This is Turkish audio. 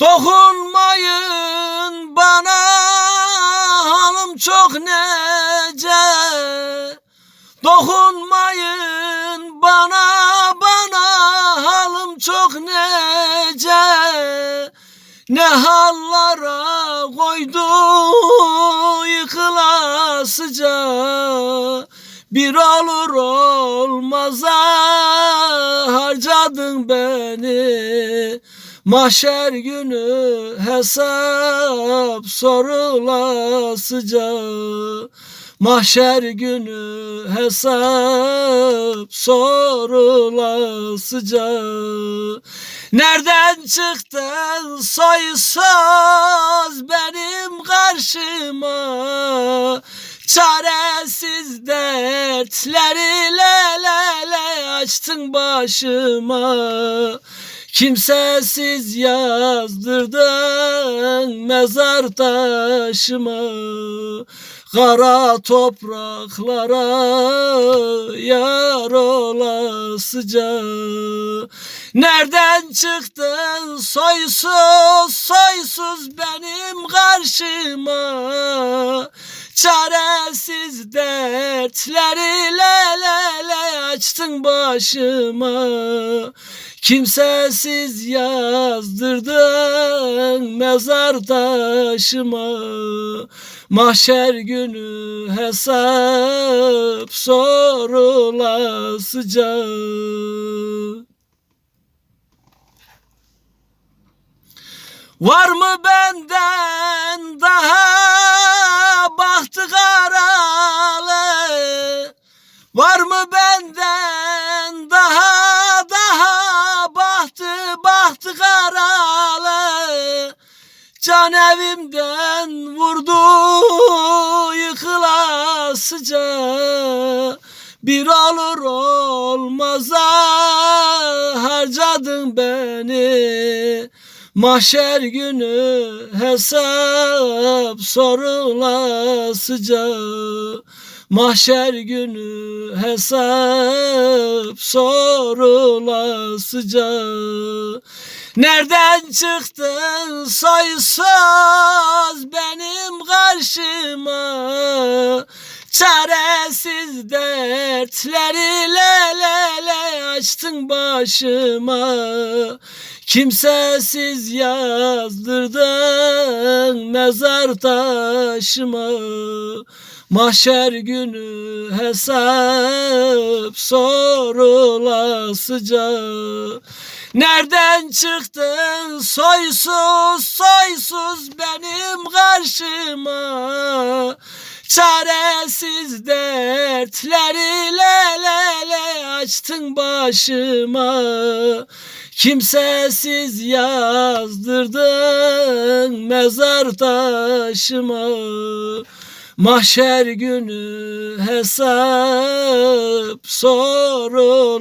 Dokunmayın bana halım çok nece. Dokunmayın bana bana halım çok nece. Ne hallara koydu yıkılasıca. Bir olur olmaza harcadın beni Mahşer günü hesap sorulasıca. Mahşer günü hesap sorulasıca. Nereden çıktın? Soysuz benim karşıma. Çaresiz dertleri le le le açtın başıma Kimsesiz yazdırdın mezar taşıma Kara topraklara yar olasıca. Nereden çıktın soysuz soysuz benim karşıma? Çaresiz dertleri le le le açtın başıma Kimsesiz yazdırdın mezar taşıma Mahşer günü hesap sorulasıca. Var mı benden daha bahtı karalı? Var mı benden bahtı karalı Can evimden vurdu yıkılasıca Bir olur olmaza harcadın beni. Mahşer günü hesap sorulasıca Mahşer günü hesap sorulasıca Nereden çıktın soysuz benim karşıma? Çaresiz dertleri le le le açtın başıma. Kimsesiz yazdırdın mezar taşıma Mahşer günü hesap sorulasıca Nereden çıktın soysuz soysuz benim karşıma? Çaresiz dertleri le le le açtın başıma. Kimsesiz yazdırdın mezar taşıma Mahşer günü hesap sorulasıca